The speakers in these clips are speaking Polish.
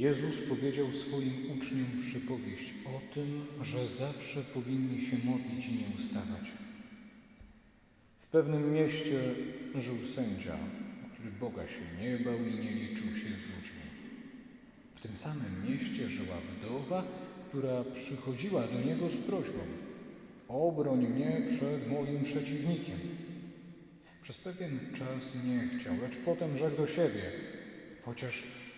Jezus powiedział swoim uczniom przypowieść o tym, że zawsze powinni się modlić i nie ustawać. W pewnym mieście żył sędzia, który Boga się nie bał i nie liczył się z ludźmi. W tym samym mieście żyła wdowa, która przychodziła do niego z prośbą: Obroń mnie przed moim przeciwnikiem. Przez pewien czas nie chciał, lecz potem rzekł do siebie: Chociaż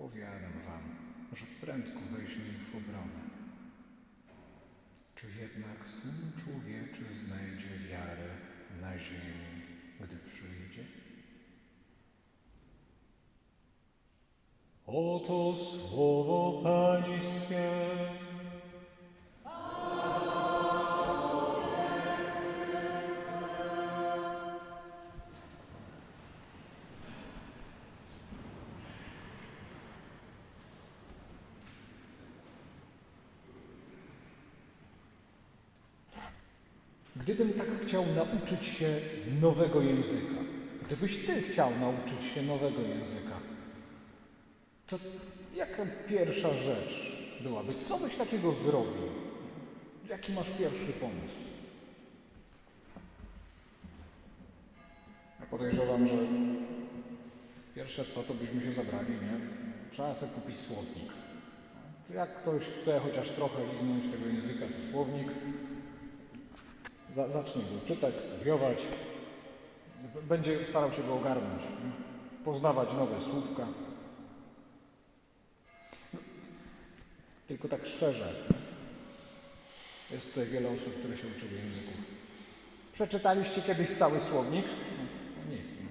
Powiadam wam, że prędko weźmie ich w obronę. Czy jednak Syn Człowieczy znajdzie wiarę na ziemi, gdy przyjdzie? Oto słowo Pańskie. Gdybym tak chciał nauczyć się nowego języka, gdybyś Ty chciał nauczyć się nowego języka, to jaka pierwsza rzecz byłaby? Co byś takiego zrobił? Jaki masz pierwszy pomysł? Ja podejrzewam, że pierwsze co, to byśmy się zabrali, nie? Trzeba sobie kupić słownik. Jak ktoś chce chociaż trochę liznąć tego języka, to słownik. Za, zacznie go czytać, studiować. Będzie starał się go ogarnąć, nie? poznawać nowe słówka. Tylko tak szczerze, jest tutaj wiele osób, które się uczyły języków. Przeczytaliście kiedyś cały słownik? No, no nikt. No.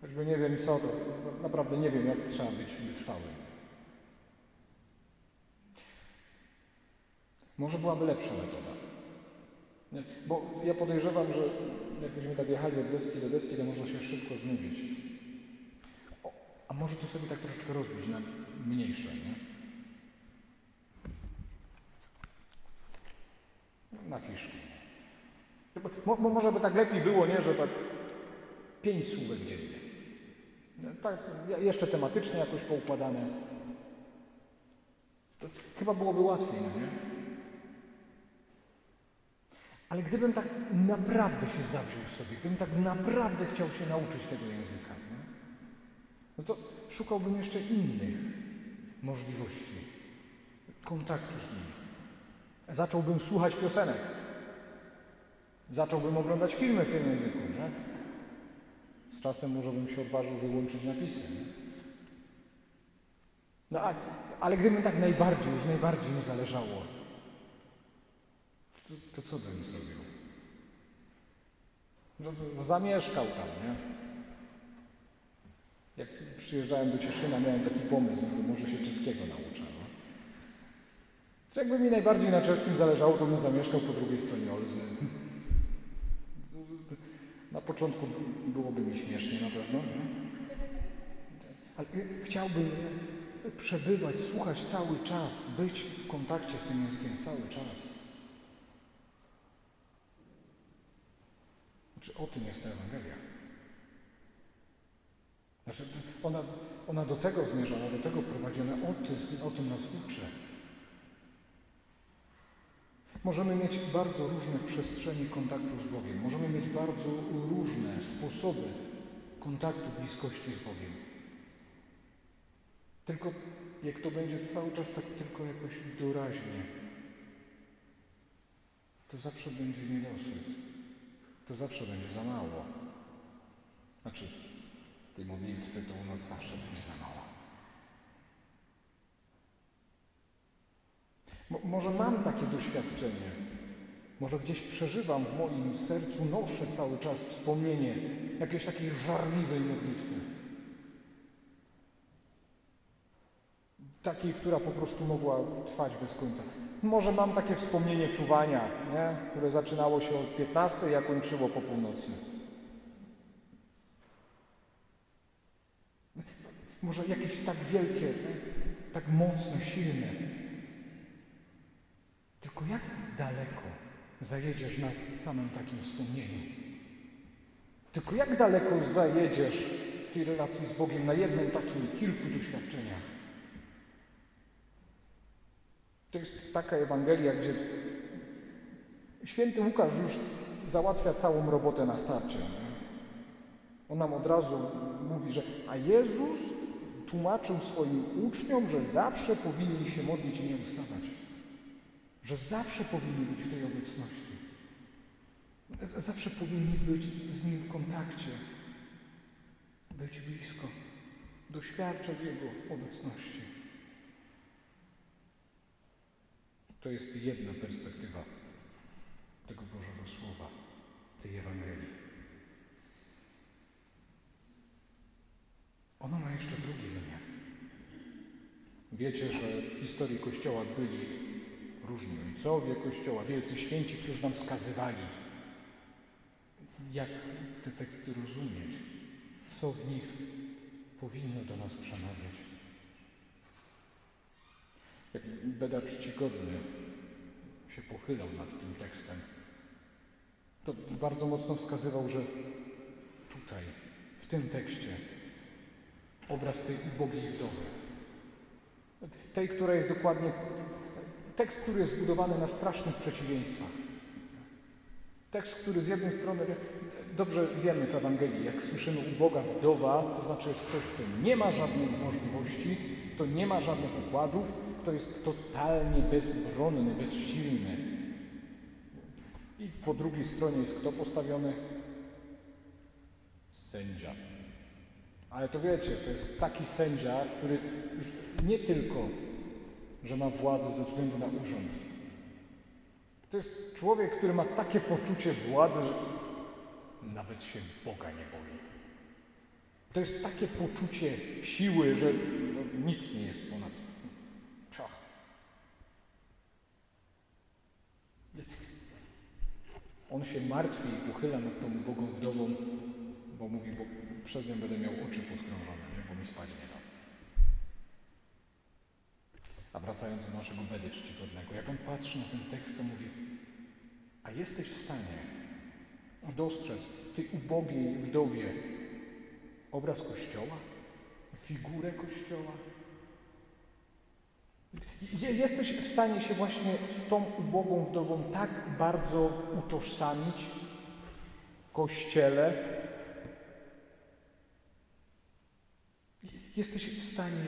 Choćby nie wiem co, to no, naprawdę nie wiem, jak trzeba być wytrwałym. Może byłaby lepsza metoda. Bo ja podejrzewam, że jakbyśmy tak jechali od deski do deski, to można się szybko znudzić. O, a może to sobie tak troszeczkę rozbić na mniejsze, nie? Na fiszki. Mo, mo, może by tak lepiej było, nie, że tak pięć słówek dziennie. No, Tak, jeszcze tematycznie jakoś poukładane. To chyba byłoby łatwiej, no nie? Ale gdybym tak naprawdę się zawziął w sobie, gdybym tak naprawdę chciał się nauczyć tego języka, no, no to szukałbym jeszcze innych możliwości kontaktu z nim. Zacząłbym słuchać piosenek. Zacząłbym oglądać filmy w tym języku, nie? Z czasem może bym się odważył wyłączyć napisy, nie? No, a, ale gdybym tak najbardziej, już najbardziej mi zależało, to, to co bym zrobił? No, to zamieszkał tam, nie? Jak przyjeżdżałem do Cieszyna, miałem taki pomysł, no to może się czeskiego nauczę. No. To jakby mi najbardziej na czeskim zależało, to bym zamieszkał po drugiej stronie Olzy. Na początku byłoby mi śmiesznie na pewno, nie? Ale chciałbym przebywać, słuchać cały czas, być w kontakcie z tym językiem cały czas. Znaczy, o tym jest ta Ewangelia. Znaczy, ona, ona do tego zmierza, ona do tego prowadzi, ona o tym, o tym nas uczy. Możemy mieć bardzo różne przestrzenie kontaktu z Bogiem. Możemy mieć bardzo różne sposoby kontaktu, bliskości z Bogiem. Tylko jak to będzie cały czas tak tylko jakoś doraźnie, to zawsze będzie niedosyt. To zawsze będzie za mało. Znaczy, tej modlitwy to u nas zawsze będzie za mało. Mo- może mam takie doświadczenie, może gdzieś przeżywam w moim sercu, noszę cały czas wspomnienie jakiejś takiej żarliwej modlitwy. Takiej, która po prostu mogła trwać bez końca. Może mam takie wspomnienie czuwania, nie? które zaczynało się od 15, a kończyło po północy. Może jakieś tak wielkie, tak mocne, silne. Tylko jak daleko zajedziesz na samym takim wspomnieniu? Tylko jak daleko zajedziesz w tej relacji z Bogiem na jednym takim, kilku doświadczeniach? To jest taka Ewangelia, gdzie święty Łukasz już załatwia całą robotę na starcie. On nam od razu mówi, że a Jezus tłumaczył swoim uczniom, że zawsze powinni się modlić i nie ustawać. Że zawsze powinni być w tej obecności. Zawsze powinni być z Nim w kontakcie. Być blisko. Doświadczać Jego obecności. To jest jedna perspektywa tego Bożego Słowa, tej Ewangelii. Ona ma jeszcze drugi wymiar. Wiecie, że w historii Kościoła byli różni ojcowie Kościoła, wielcy święci, którzy nam wskazywali, jak te teksty rozumieć, co w nich powinno do nas przemawiać. Jak Beda Czcigodny się pochylał nad tym tekstem, to bardzo mocno wskazywał, że tutaj, w tym tekście, obraz tej ubogiej wdowy, tej, która jest dokładnie, tekst, który jest zbudowany na strasznych przeciwieństwach. Tekst, który z jednej strony, dobrze wiemy w Ewangelii, jak słyszymy uboga wdowa, to znaczy jest ktoś, kto nie ma żadnej możliwości, kto nie ma żadnych układów, kto jest totalnie bezbronny, bezsilny. I po drugiej stronie jest kto postawiony? Sędzia. Ale to wiecie, to jest taki sędzia, który już nie tylko, że ma władzę ze względu na urząd. To jest człowiek, który ma takie poczucie władzy, że nawet się Boga nie boi. To jest takie poczucie siły, że no, nic nie jest ponad. Czach. On się martwi i pochyla nad tą ubogą wdową, bo mówi, bo przez nią będę miał oczy podkrążone, bo mi spać nie da. A wracając do naszego bedy czcigodnego, jak on patrzy na ten tekst, to mówi, a jesteś w stanie dostrzec tej ubogiej wdowie obraz Kościoła, figurę Kościoła? Je- Jesteś w stanie się właśnie z tą ubogą wdową tak bardzo utożsamić w Kościele, Jesteś w stanie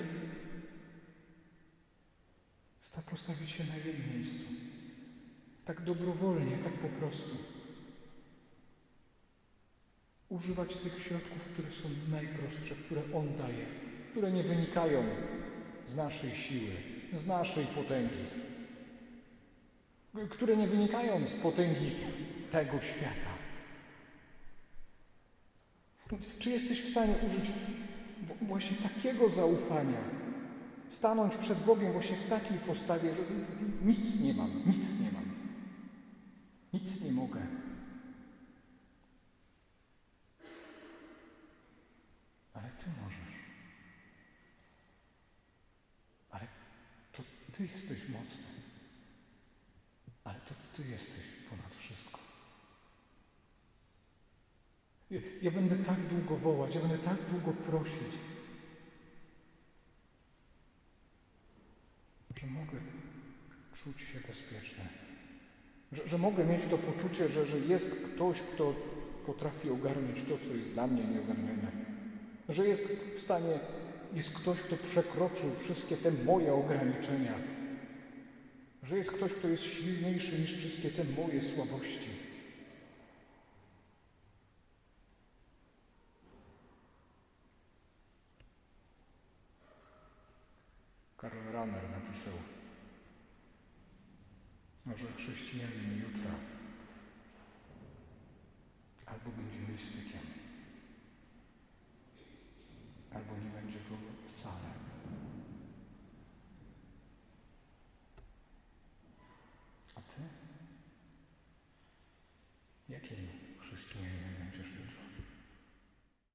sta- postawić się na jej miejscu. Tak dobrowolnie, tak po prostu. Używać tych środków, które są najprostsze, które On daje, które nie wynikają z naszej siły, z naszej potęgi, które nie wynikają z potęgi tego świata. Czy jesteś w stanie użyć właśnie takiego zaufania, stanąć przed Bogiem właśnie w takiej postawie, że nic nie mam, nic nie mam, nic nie mogę. Ale Ty możesz. Ale to Ty jesteś mocny. Ale to Ty jesteś ponad wszystko. Ja, ja będę tak długo wołać, ja będę tak długo prosić, że mogę czuć się bezpieczny. Że, że mogę mieć to poczucie, że, że jest ktoś, kto potrafi ogarnąć to, co jest dla mnie nieogarnione. Że jest w stanie, jest ktoś, kto przekroczył wszystkie te moje ograniczenia. Że jest ktoś, kto jest silniejszy niż wszystkie te moje słabości. chrześcijaninem jutra, albo będzie mistykiem, albo nie będzie go wcale. A ty? Jakim chrześcijaninem będziesz jutro?